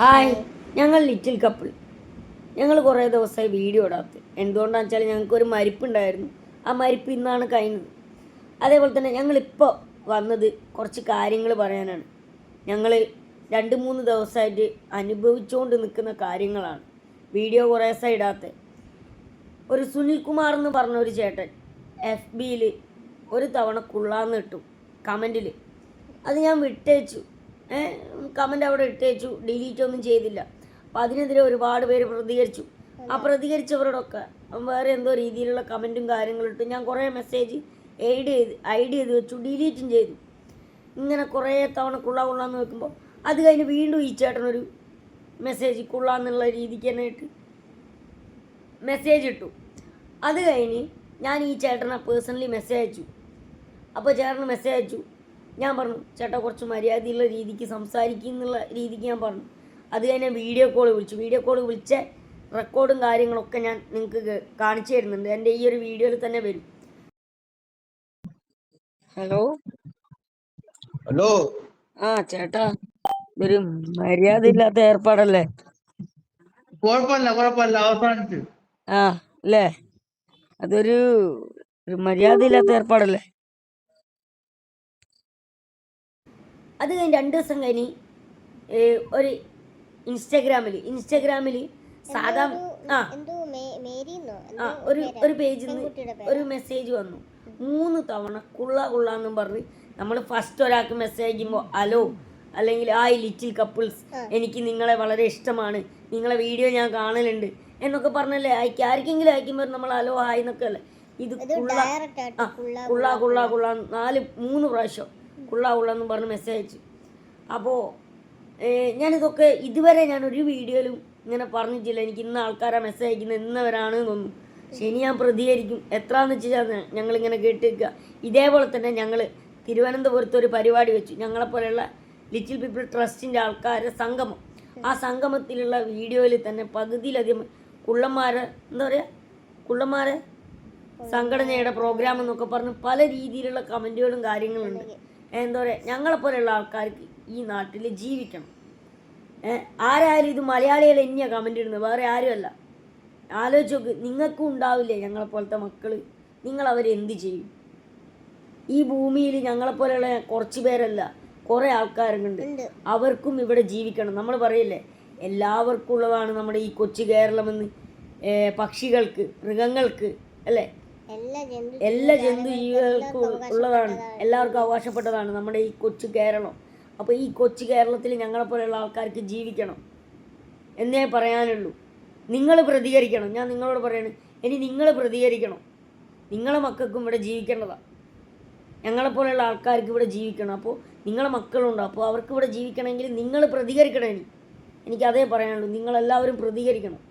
Hi ഞങ്ങൾ little couple. ഞങ്ങൾ കുറേ ദിവസമായി വീഡിയോ ഇടാത്ത എന്തുകൊണ്ടാണെന്ന് വെച്ചാൽ ഞങ്ങൾക്കൊരു മരിപ്പുണ്ടായിരുന്നു. ആ മരിപ്പ് ഇന്നാണ് കഴിഞ്ഞത്. അതേപോലെ തന്നെ ഞങ്ങളിപ്പോൾ വന്നത് കുറച്ച് കാര്യങ്ങൾ പറയാനാണ്. ഞങ്ങൾ രണ്ട് മൂന്ന് ദിവസമായിട്ട് അനുഭവിച്ചുകൊണ്ട് നിൽക്കുന്ന കാര്യങ്ങളാണ്. വീഡിയോ കുറേ ദിവസമായി ഇടാത്ത ഒരു സുനിൽ കുമാർ എന്ന് പറഞ്ഞ ഒരു ചേട്ടൻ എഫ് ബിയിൽ ഒരു തവണ കുള്ളാന്ന് ഇട്ടു കമന്റിൽ അത് ഞാൻ വിട്ടേച്ചു കമന്റ് അവിടെ ഇട്ടേച്ചു. ഡിലീറ്റ് ഒന്നും ചെയ്തില്ല. അപ്പം അതിനെതിരെ ഒരുപാട് പേര് പ്രതികരിച്ചു. ആ പ്രതികരിച്ചവരോടൊക്കെ വേറെ എന്തോ രീതിയിലുള്ള കമന്റും കാര്യങ്ങളും ഇട്ട്. ഞാൻ കുറേ മെസ്സേജ് എയ്ഡ് ചെയ്ത് ഐഡ് ചെയ്ത് വെച്ചു. ഡിലീറ്റും ചെയ്തു. ഇങ്ങനെ കുറേ തവണ കുള്ള കൊള്ളാന്ന് വെക്കുമ്പോൾ അത് കഴിഞ്ഞ് വീണ്ടും ഈ ചേട്ടനൊരു മെസ്സേജ് കൊള്ളാന്നുള്ള രീതിക്ക് തന്നെ ഇട്ട് മെസ്സേജ് ഇട്ടു. അത് കഴിഞ്ഞ് ഞാൻ ഈ ചേട്ടനെ പേഴ്സണലി മെസ്സേജ് അയച്ചു. അപ്പോൾ ചേട്ടന് മെസ്സേജ് അയച്ചു. ഞാൻ പറഞ്ഞു ചേട്ടാ കുറച്ച് മര്യാദയുള്ള രീതിക്ക് സംസാരിക്കും എന്നുള്ള രീതിക്ക് ഞാൻ പറഞ്ഞു. അത് കഴിഞ്ഞാൽ വീഡിയോ കോൾ വിളിച്ചു. വീഡിയോ കോൾ വിളിച്ച റെക്കോർഡും കാര്യങ്ങളൊക്കെ ഞാൻ നിങ്ങൾക്ക് കാണിച്ചു തരുന്നുണ്ട്. എന്റെ ഈ ഒരു വീഡിയോയിൽ തന്നെ വരും. ഹലോ ഹലോ ആ ചേട്ടാ ഒരു മര്യാദ ഇല്ലാത്ത ഏർപ്പാടല്ലേ? കുഴപ്പമില്ല കുഴപ്പമില്ല. അവസാനിച്ചു. ആ അല്ലേ? അതൊരു ഒരു മര്യാദ ഇല്ലാത്ത ഏർപ്പാടല്ലേ? അത് കഴിഞ്ഞ് രണ്ട് ദിവസം കഴിഞ്ഞ് ഒരു ഇൻസ്റ്റാഗ്രാമിൽ ഇൻസ്റ്റാഗ്രാമിൽ സാധാ ആ. ആ ഒരു ഒരു പേജിൽ നിന്ന് ഒരു മെസ്സേജ് വന്നു. മൂന്ന് തവണ കുള്ള കുള്ള എന്നും പറഞ്ഞ് നമ്മൾ ഫസ്റ്റ് ഒരാൾക്ക് മെസ്സേജ് അയക്കുമ്പോൾ ഹലോ അല്ലെങ്കിൽ ആ ലിറ്റിൽ കപ്പിൾസ്. എനിക്ക് നിങ്ങളെ വളരെ ഇഷ്ടമാണ്. നിങ്ങളെ വീഡിയോ ഞാൻ കാണലുണ്ട്. എന്നൊക്കെ പറഞ്ഞല്ലേ അയക്കുക ആർക്കെങ്കിലും അയക്കുമ്പോൾ നമ്മൾ ഹലോ ഹായ് എന്നൊക്കെ അല്ലേ? ഇത് കുള്ള ആ കുള്ള കുള്ള. കുള്ള നാല് മൂന്ന് പ്രാവശ്യം. കുള്ള കുള്ള എന്ന് പറഞ്ഞ് മെസ്സേജ് അയച്ചു. അപ്പോൾ ഞാനിതൊക്കെ ഇതുവരെ ഞാൻ ഒരു വീഡിയോയിലും ഇങ്ങനെ പറഞ്ഞിട്ടില്ല. എനിക്ക് ഇന്ന ആൾക്കാരാ മെസ്സേജ് അയക്കുന്നത് ഇന്നവരാണ് തോന്നുന്നു പക്ഷെ ഇനി ഞാൻ പ്രതികരിക്കും. എത്രയെന്ന് വെച്ചാൽ ഞങ്ങളിങ്ങനെ കേട്ടിരിക്കുക ഇതേപോലെ തന്നെ ഞങ്ങൾ തിരുവനന്തപുരത്ത് ഒരു പരിപാടി വെച്ചു. ഞങ്ങളെപ്പോലെയുള്ള ലിറ്റിൽ പീപ്പിൾ ട്രസ്റ്റിന്റെ ആൾക്കാരുടെ സംഗമം. ആ സംഗമത്തിലുള്ള വീഡിയോയിൽ തന്നെ പകുതിയിലധികം കുള്ളന്മാരെ എന്താ പറയുക കുള്ളന്മാരെ സംഘടനയുടെ പ്രോഗ്രാം എന്നൊക്കെ പറഞ്ഞ് പല രീതിയിലുള്ള കമന്റുകളും കാര്യങ്ങളുണ്ട്. എന്താ പറയുക ഞങ്ങളെപ്പോലെയുള്ള ആൾക്കാർക്ക് ഈ നാട്ടിൽ ജീവിക്കണം. ആരാരും ഇത് മലയാളികൾ തന്നെയാണ് കമന്റ് ഇടുന്നത് വേറെ ആരുമല്ല. ആലോചിച്ച് നോക്ക് നിങ്ങൾക്കും ഉണ്ടാവില്ലേ ഞങ്ങളെപ്പോലത്തെ മക്കൾ നിങ്ങൾ എന്ത് ചെയ്യും? ഈ ഭൂമിയിൽ ഞങ്ങളെപ്പോലെയുള്ള കുറച്ച് പേരല്ല കുറേ ആൾക്കാരുണ്ട്. അവർക്കും ഇവിടെ ജീവിക്കണം. നമ്മൾ പറയില്ലേ എല്ലാവർക്കും ഉള്ളതാണ് നമ്മുടെ ഈ കൊച്ചു കേരളമെന്ന് പക്ഷികൾക്ക് മൃഗങ്ങൾക്ക് അല്ലേ? എല്ലാ ജന്തു ജീവികൾക്കും ഉള്ളതാണ്. എല്ലാവർക്കും അവകാശപ്പെട്ടതാണ് നമ്മുടെ ഈ കൊച്ചു കേരളം. അപ്പോൾ ഈ കൊച്ചു കേരളത്തിൽ ഞങ്ങളെ പോലെയുള്ള ആൾക്കാർക്ക് ജീവിക്കണം. എന്നേ പറയാനുള്ളൂ. നിങ്ങൾ പ്രതികരിക്കണം. ഞാൻ നിങ്ങളോട് പറയണേ ഇനി നിങ്ങൾ പ്രതികരിക്കണം. നിങ്ങളെ മക്കൾക്കും ഇവിടെ ജീവിക്കേണ്ടതാണ് ഞങ്ങളെപ്പോലെയുള്ള ആൾക്കാർക്ക് ഇവിടെ ജീവിക്കണം. അപ്പോൾ നിങ്ങളെ മക്കളുണ്ട്. അപ്പോൾ അവർക്ക് ഇവിടെ ജീവിക്കണമെങ്കിൽ നിങ്ങൾ പ്രതികരിക്കണം ഇനി. എനിക്കതേ പറയാനുള്ളൂ. നിങ്ങളെല്ലാവരും പ്രതികരിക്കണം.